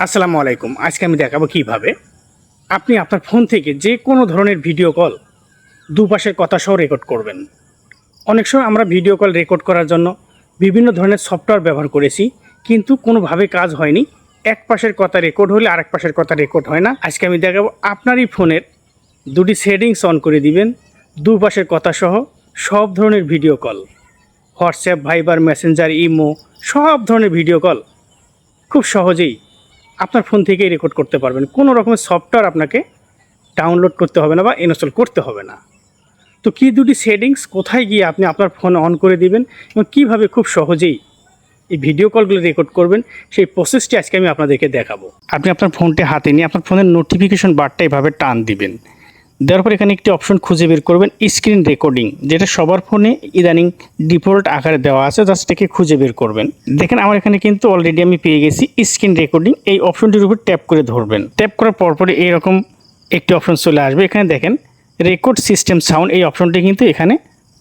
আসসালামু আলাইকুম। আজকে আমি দেখাবো কীভাবে আপনি আপনার ফোন থেকে যে কোনো ধরনের ভিডিও কল দুপাশের কথা সহ রেকর্ড করবেন। অনেক সময় আমরা ভিডিও কল রেকর্ড করার জন্য বিভিন্ন ধরনের সফটওয়্যার ব্যবহার করেছি, কিন্তু কোনোভাবে কাজ হয়নি। এক পাশের কথা রেকর্ড হলে আরেক পাশের কথা রেকর্ড হয় না। আজকে আমি দেখাবো আপনারই ফোনের দুটি সেটিংস অন করে দিবেন, দুপাশের কথা সহ সব ধরনের video call WhatsApp Viber Messenger imo সব ধরনের ভিডিও কল খুব সহজেই আপনার ফোন থেকেই রেকর্ড করতে পারবেন। কোনো রকমের সফটওয়্যার আপনাকে ডাউনলোড করতে হবে না বা ইনস্টল করতে হবে না। তো কী দুটি সেটিংস কোথায় গিয়ে আপনি আপনার ফোন অন করে দিবেন এবং কীভাবে খুব সহজেই এই ভিডিও কলগুলো রেকর্ড করবেন, সেই প্রসেসটি আজকে আমি আপনাদেরকে দেখাবো। আপনি আপনার ফোনটি হাতে নিয়ে আপনার ফোনের নোটিফিকেশন বারটা এভাবে টান দিবেন। দেওয়ার পর এখানে একটি অপশন খুঁজে বের করবেন স্ক্রিন রেকর্ডিং যেটা সবার ফোনে ইদানিং ডিফল্ট আকারে দেওয়া আছে জাস্ট একে খুঁজে বের করবেন। দেখেন আমার এখানে কিন্তু অলরেডি আমি পেয়ে গেছি স্ক্রিন রেকর্ডিং এই অপশনটির উপর ট্যাপ করে ধরবেন। ট্যাপ করার পরপরে এইরকম একটি অপশন চলে আসবে। এখানে দেখেন রেকর্ড সিস্টেম সাউন্ড এই অপশনটি কিন্তু এখানে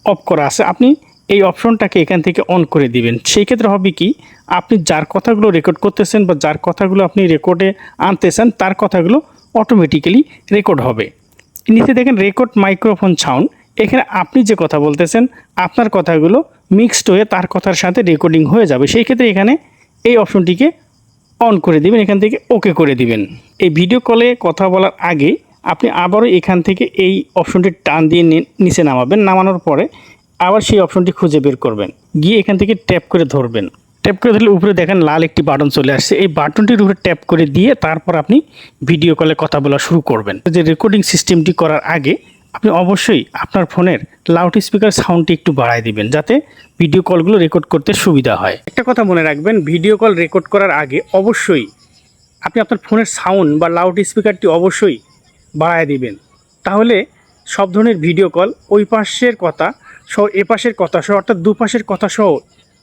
অফ করা আছে। আপনি এই অপশনটাকে এখান থেকে অন করে দিবেন। সেই ক্ষেত্রে হবে কি, আপনি যার কথাগুলো রেকর্ড করতেছেন বা যার কথাগুলো আপনি রেকর্ডে আনতেছেন, তার কথাগুলো অটোমেটিক্যালি রেকর্ড হবে। নিচে দেখেন রেকর্ড মাইক্রোফোন সাউন্ড এখানে আপনি যে কথা বলতেছেন, আপনার কথাগুলো মিক্সড হয়ে তার কথার সাথে রেকর্ডিং হয়ে যাবে। সেই ক্ষেত্রে এখানে এই অপশনটিকে অন করে দিবেন, এখান থেকে ওকে করে দিবেন। এই ভিডিও কলে কথা বলার আগে আপনি আবারও এখান থেকে এই অপশনটি টান দিয়ে নিচে নামাবেন। নামানোর পরে আবার সেই অপশনটি খুঁজে বের করবেন। গিয়ে এখান থেকে ট্যাপ করে ধরবেন। ট্যাপ করে ধরলে উপরে দেখেন লাল একটি বাটন চলে আসছে। এই বাটনটির উপরে ট্যাপ করে দিয়ে তারপর আপনি ভিডিও কলে কথা বলা শুরু করবেন। যে রেকর্ডিং সিস্টেমটি করার আগে আপনি অবশ্যই আপনার ফোনের লাউড স্পিকার সাউন্ডটি একটু বাড়ায় দিবেন, যাতে ভিডিও কলগুলো রেকর্ড করতে সুবিধা হয়। একটা কথা মনে রাখবেন ভিডিও কল রেকর্ড করার আগে অবশ্যই আপনি আপনার ফোনের সাউন্ড বা লাউড স্পিকারটি অবশ্যই বাড়ায় দিবেন। তাহলে সব ধরনের ভিডিও কল ওই পাশের কথা সহ, এ পাশের কথা সহ, অর্থাৎ দুপাশের কথা সহ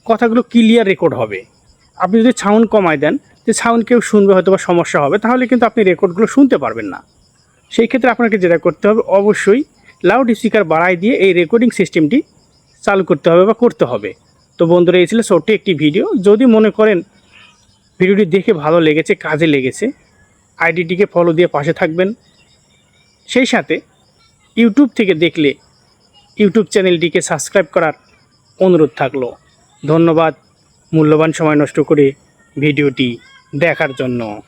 কথাগুলো ক্লিয়ার রেকর্ড হবে। আপনি যদি সাউন্ড কমায় দেন, যে সাউন্ড কেউ শুনবে হয়তো বা সমস্যা হবে, তাহলে কিন্তু আপনি রেকর্ডগুলো শুনতে পারবেন না। সেই ক্ষেত্রে আপনাকে যেটা করতে হবে, অবশ্যই লাউড স্পিকার বাড়ায় দিয়ে এই রেকর্ডিং সিস্টেমটি চালু করতে হবে বা করতে হবে। তো বন্ধুরা, এই ছিল ছোট্ট একটি ভিডিও যদি মনে করেন ভিডিওটি দেখে ভালো লেগেছে, কাজে লেগেছে, আইডিটিকে ফলো দিয়ে পাশে থাকবেন। সেই সাথে ইউটিউব থেকে দেখলে ইউটিউব চ্যানেলটিকে সাবস্ক্রাইব করার অনুরোধ থাকল। ধন্যবাদ মূল্যবান সময় নষ্ট করে ভিডিওটি দেখার জন্য।